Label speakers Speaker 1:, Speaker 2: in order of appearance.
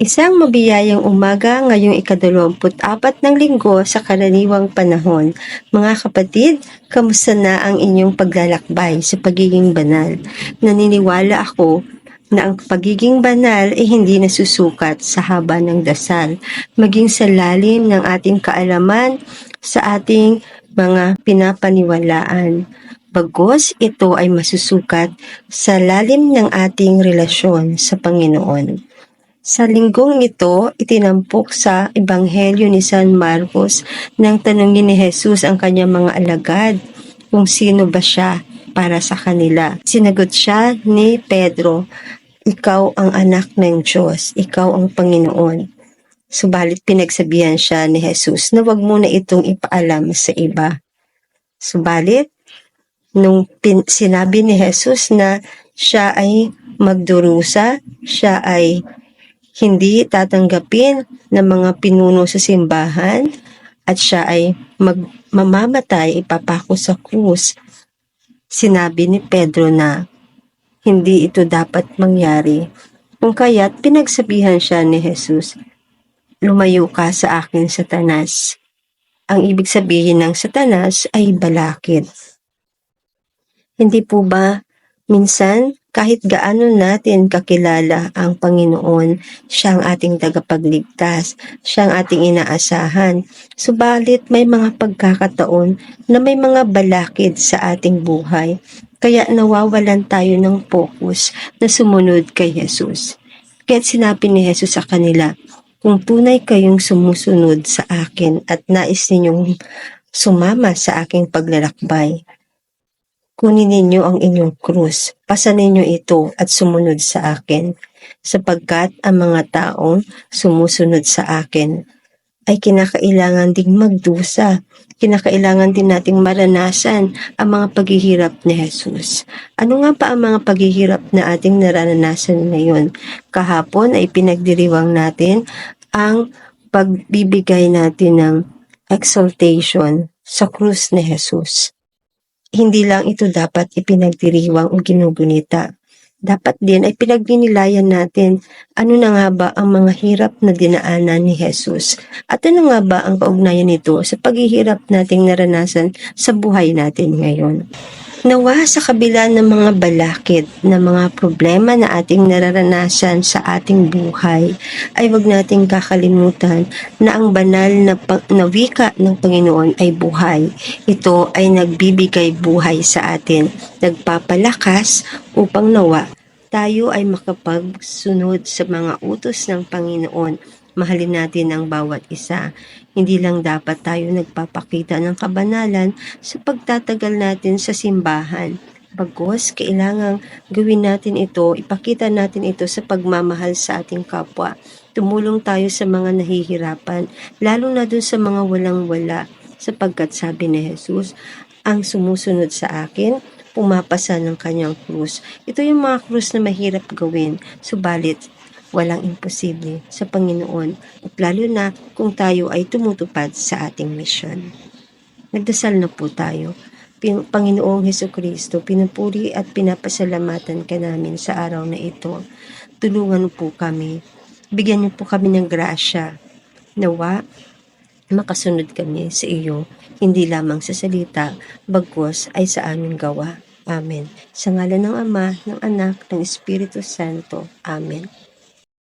Speaker 1: Isang mabiyayang umaga ngayong ikadalawamput-apat ng linggo sa karaniwang panahon. Mga kapatid, kamusta na ang inyong paglalakbay sa pagiging banal? Naniniwala ako na ang pagiging banal ay hindi nasusukat sa haba ng dasal, maging sa lalim ng ating kaalaman sa ating mga pinapaniwalaan. Bagos ito ay masusukat sa lalim ng ating relasyon sa Panginoon. Sa linggong ito, itinampok sa Ebanghelyo ni San Marcos nang tanungin ni Jesus ang kanyang mga alagad kung sino ba siya para sa kanila. Sinagot siya ni Pedro, Ikaw ang anak ng Diyos, ikaw ang Panginoon. Subalit pinagsabihan siya ni Jesus na wag mo na itong ipaalam sa iba. Subalit, nung pin- sinabi ni Jesus na siya ay magdurusa, siya ay hindi tatanggapin ng mga pinuno sa simbahan at siya ay mag, mamamatay, ipapako sa krus. Sinabi ni Pedro na hindi ito dapat mangyari. Kung kaya't pinagsabihan siya ni Jesus, lumayo ka sa akin, Satanas. Ang ibig sabihin ng Satanas ay balakid. Hindi po ba minsan kahit gaano natin kakilala ang Panginoon, siya ang ating tagapagligtas, siya ang ating inaasahan. Subalit may mga pagkakataon na may mga balakid sa ating buhay, kaya nawawalan tayo ng focus na sumunod kay Jesus. Kaya sinabi ni Jesus sa kanila, kung tunay kayong sumusunod sa akin at nais ninyong sumama sa aking paglalakbay, kunin ninyo ang inyong krus, pasanin ninyo ito at sumunod sa akin, sapagkat ang mga taong sumusunod sa akin ay kinakailangan ding magdusa, kinakailangan din nating maranasan ang mga paghihirap ni Jesus. Ano nga pa ang mga paghihirap na ating naranasan ngayon? Kahapon ay pinagdiriwang natin ang pagbibigay natin ng exaltation sa krus ni Jesus hindi lang ito dapat ipinagdiriwang o ginugunita. Dapat din ay pinagninilayan natin ano na nga ba ang mga hirap na dinaanan ni Jesus at ano nga ba ang kaugnayan nito sa paghihirap nating naranasan sa buhay natin ngayon. Nawa sa kabila ng mga balakid na mga problema na ating nararanasan sa ating buhay, ay wag nating kakalimutan na ang banal na, na wika ng Panginoon ay buhay. Ito ay nagbibigay buhay sa atin, nagpapalakas upang nawa tayo ay makapagsunod sa mga utos ng Panginoon mahalin natin ang bawat isa. Hindi lang dapat tayo nagpapakita ng kabanalan sa pagtatagal natin sa simbahan. Bagos, kailangang gawin natin ito, ipakita natin ito sa pagmamahal sa ating kapwa. Tumulong tayo sa mga nahihirapan, lalo na dun sa mga walang-wala, sapagkat sabi ni Jesus, ang sumusunod sa akin, pumapasa ng kanyang krus. Ito yung mga krus na mahirap gawin, subalit walang imposible sa Panginoon at lalo na kung tayo ay tumutupad sa ating misyon. Nagdasal na po tayo. Panginoong Heso Kristo, pinupuri at pinapasalamatan ka namin sa araw na ito. Tulungan po kami. Bigyan niyo po kami ng grasya. Nawa, makasunod kami sa iyo, hindi lamang sa salita, bagkos ay sa aming gawa. Amen. Sa ngalan ng Ama, ng Anak, ng Espiritu Santo. Amen.